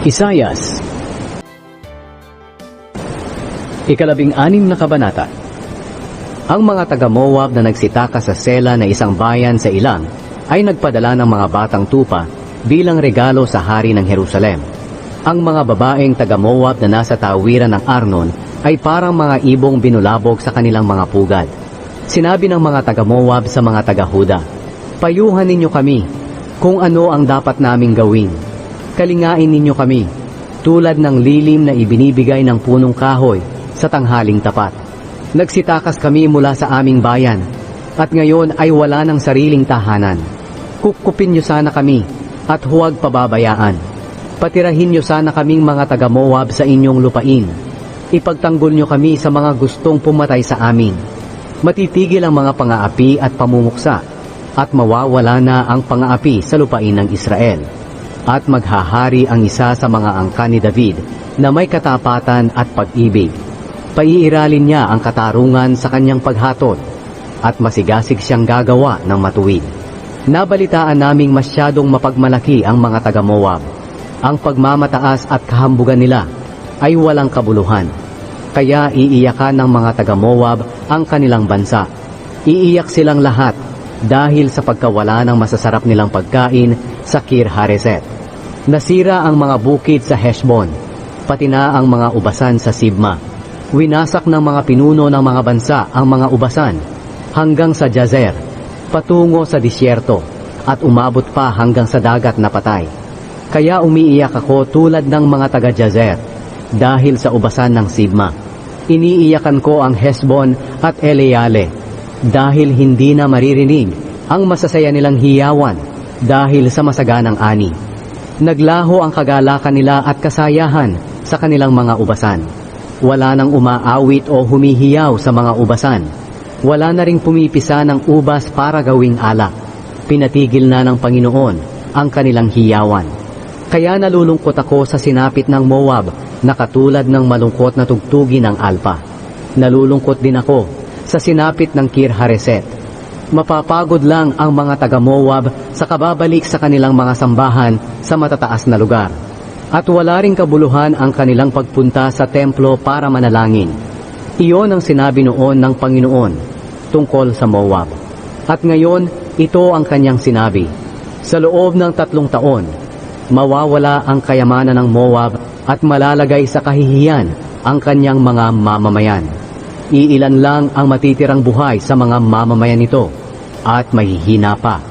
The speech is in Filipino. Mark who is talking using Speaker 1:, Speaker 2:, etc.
Speaker 1: Isayas Ikalabing anim na kabanata Ang mga taga-Moab na nagsitaka sa Sela na isang bayan sa ilang ay nagpadala ng mga batang tupa bilang regalo sa hari ng Jerusalem. Ang mga babaeng taga-Moab na nasa tawiran ng Arnon ay parang mga ibong binulabog sa kanilang mga pugad. Sinabi ng mga taga-Moab sa mga taga-Huda, Payuhan ninyo kami kung ano ang dapat naming gawin. Kalingain ninyo kami, tulad ng lilim na ibinibigay ng punong kahoy sa tanghaling tapat. Nagsitakas kami mula sa aming bayan, at ngayon ay wala ng sariling tahanan. Kukupin niyo sana kami, at huwag pababayaan. Patirahin niyo sana kaming mga taga-Moab sa inyong lupain. Ipagtanggol niyo kami sa mga gustong pumatay sa amin. Matitigil ang mga pangaapi at pamumuksa, at mawawala na ang pangaapi sa lupain ng Israel. At maghahari ang isa sa mga angka ni David na may katapatan at pag-ibig. Paiiralin niya ang katarungan sa kanyang paghatol at masigasig siyang gagawa ng matuwid. Nabalitaan naming masyadong mapagmalaki ang mga taga-Moab. Ang pagmamataas at kahambugan nila ay walang kabuluhan. Kaya iiyakan ng mga taga-Moab ang kanilang bansa. Iiyak silang lahat dahil sa pagkawala ng masasarap nilang pagkain sa Kir Hareset. Nasira ang mga bukid sa Heshbon, pati na ang mga ubasan sa Sibma. Winasak ng mga pinuno ng mga bansa ang mga ubasan hanggang sa Jazer, patungo sa disyerto, at umabot pa hanggang sa dagat na patay. Kaya umiiyak ako tulad ng mga taga Jazer dahil sa ubasan ng Sibma. Iniiyakan ko ang Hesbon at Eleale dahil hindi na maririnig ang masasaya nilang hiyawan dahil sa masaganang ani. Naglaho ang kagalakan nila at kasayahan sa kanilang mga ubasan. Wala nang umaawit o humihiyaw sa mga ubasan. Wala na ring pumipisa ng ubas para gawing alak. Pinatigil na ng Panginoon ang kanilang hiyawan. Kaya nalulungkot ako sa sinapit ng Moab na katulad ng malungkot na tugtugi ng Alpa. Nalulungkot din ako sa sinapit ng Kir Hareset. Mapapagod lang ang mga taga-Moab sa kababalik sa kanilang mga sambahan sa matataas na lugar. At wala ring kabuluhan ang kanilang pagpunta sa templo para manalangin. Iyon ang sinabi noon ng Panginoon tungkol sa Moab. At ngayon, ito ang kanyang sinabi. Sa loob ng tatlong taon, mawawala ang kayamanan ng Moab at malalagay sa kahihiyan ang kanyang mga mamamayan. Iilan lang ang matitirang buhay sa mga mamamayan nito at mahihina pa